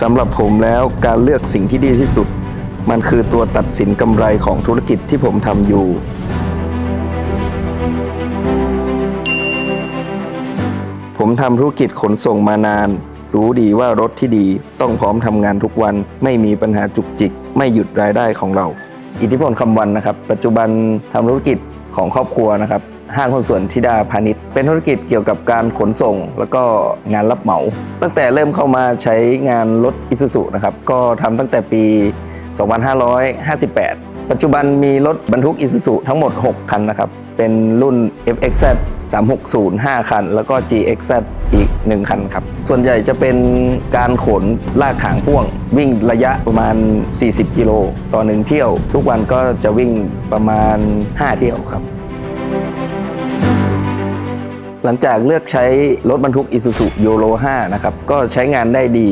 สำหรับผมแล้วการเลือกสิ่งที่ดีที่สุด มันคือตัวตัดสินกำไรของธุรกิจที่ผมทำอยู่ ผมทำธุรกิจขนส่งมานาน รู้ดีว่ารถที่ดีต้องพร้อมทำงานทุกวันไม่มีปัญหาจุกจิก ไม่หยุดรายได้ของเรา อิทธิพลคำวันนะครับ ปัจจุบันทำธุรกิจของครอบครัวนะครับ ห้างหุ้นส่วนธิดาพาณิชย์ เป็นธุรกิจเกี่ยวกับการขนส่ง แล้วก็งานรับเหมา ตั้งแต่เริ่มเข้ามาใช้งานรถอิซูซุนะครับก็ทำตั้งแต่ปี 2558 ปัจจุบันมีรถบรรทุกอิซูซุทั้งหมด 6 คันนะครับ เป็นรุ่น FXZ 360 5 คัน แล้วก็ GXZ อีก 1 คันครับ ส่วนใหญ่จะเป็นการขนลากขางพ่วง วิ่งระยะประมาณ 40 กิโลต่อหนึ่งเที่ยว ทุกวันก็จะวิ่งประมาณ 5 เที่ยวครับ หลังจากเลือกใช้รถบรรทุก Isuzu Yolo 5นะครับ ก็ใช้งานได้ดี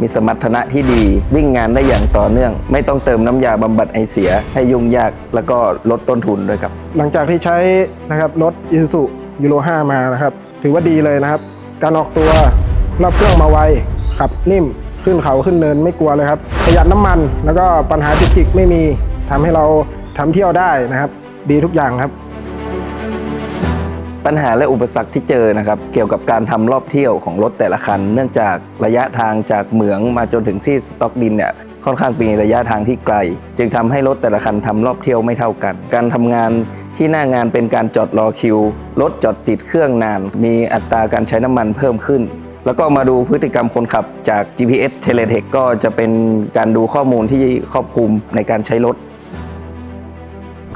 มีสมรรถนะที่ดี วิ่งงานได้อย่างต่อเนื่อง ไม่ต้องเติมน้ำยาบำบัดไอเสีย ให้ยุ่งยาก แล้วก็ลดต้นทุนด้วยครับ หลังจากที่ใช้นะครับรถ i s u z u Euro 5มานะครับ ถือว่าดีเลยนะครับ การออกตัวรอบเครื่องมาไว ขับนิ่ม ขึ้นเขาขึ้นเนินไม่กลัวเลยครับ ประหยัดน้ำมัน แล้วก็ปัญหาจุกจิกไม่มีทำให้เราทำเที่ยวได้นะครับ ดีทุกอย่างครับ ปัญหาและอุปสรรคที่เจอนะครับ เกี่ยวกับการทำรอบเที่ยวของรถแต่ละคัน เนื่องจากระยะทางจากเหมืองมาจนถึงที่สต็อกดินเนี่ยค่อนข้างเป็นระยะทางที่ไกล จึงทำให้รถแต่ละคันทำรอบเที่ยวไม่เท่ากัน การทำงานที่หน้างานเป็นการจอดรอคิวรถจอดติดเครื่องนาน มีอัตราการใช้น้ำมันเพิ่มขึ้นแล้วก็มาดูพฤติกรรมคนขับจาก GPS Teletech ก็จะเป็นการดูข้อมูลที่ครอบคลุมในการใช้รถ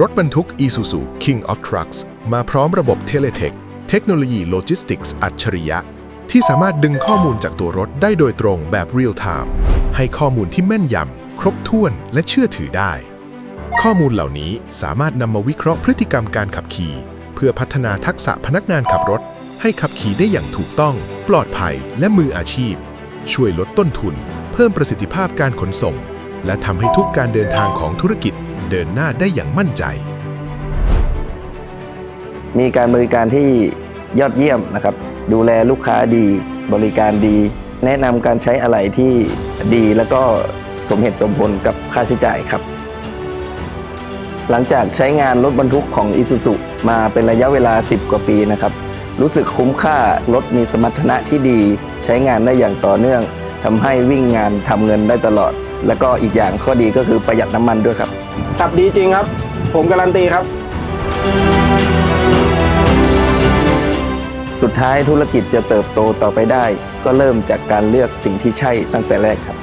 รถบรรทุก Isuzu King of Trucks มาพร้อมระบบ Teletech เทคโนโลยีโลจิสติกส์อัจฉริยะ ที่สามารถดึงข้อมูลจากตัวรถได้โดยตรงแบบ Real Time ให้ข้อมูลที่แม่นยำ ครบถ้วนและเชื่อถือได้ ข้อมูลเหล่านี้สามารถนำมาวิเคราะห์พฤติกรรมการขับขี่ เพื่อพัฒนาทักษะพนักงานขับรถ ให้ขับขี่ได้อย่างถูกต้อง ปลอดภัยและมืออาชีพ ช่วยลดต้นทุน เพิ่มประสิทธิภาพการขนส่ง และทำให้ทุกการเดินทางของธุรกิจ เดินหน้าได้อย่างมั่นใจ มีการบริการที่ยอดเยี่ยมนะครับ ดูแลลูกค้าดีบริการดี แนะนำการใช้อะไรที่ดีแล้วก็สมเหตุสมผลกับค่าใช้จ่ายครับ หลังจากใช้งานรถบรรทุกของ Isuzu มาเป็นระยะเวลา 10 กว่าปีนะครับ รู้สึกคุ้มค่ารถมีสมรรถนะที่ดี ใช้งานได้อย่างต่อเนื่องทำให้วิ่งงานทำเงินได้ตลอด แล้วก็อีกอย่างข้อดีก็คือประหยัดน้ำมันด้วยครับ ขับดีจริงครับ ผมการันตีครับ สุดท้ายธุรกิจจะเติบโตต่อไปได้ ก็เริ่มจากการเลือกสิ่งที่ใช่ตั้งแต่แรกครับ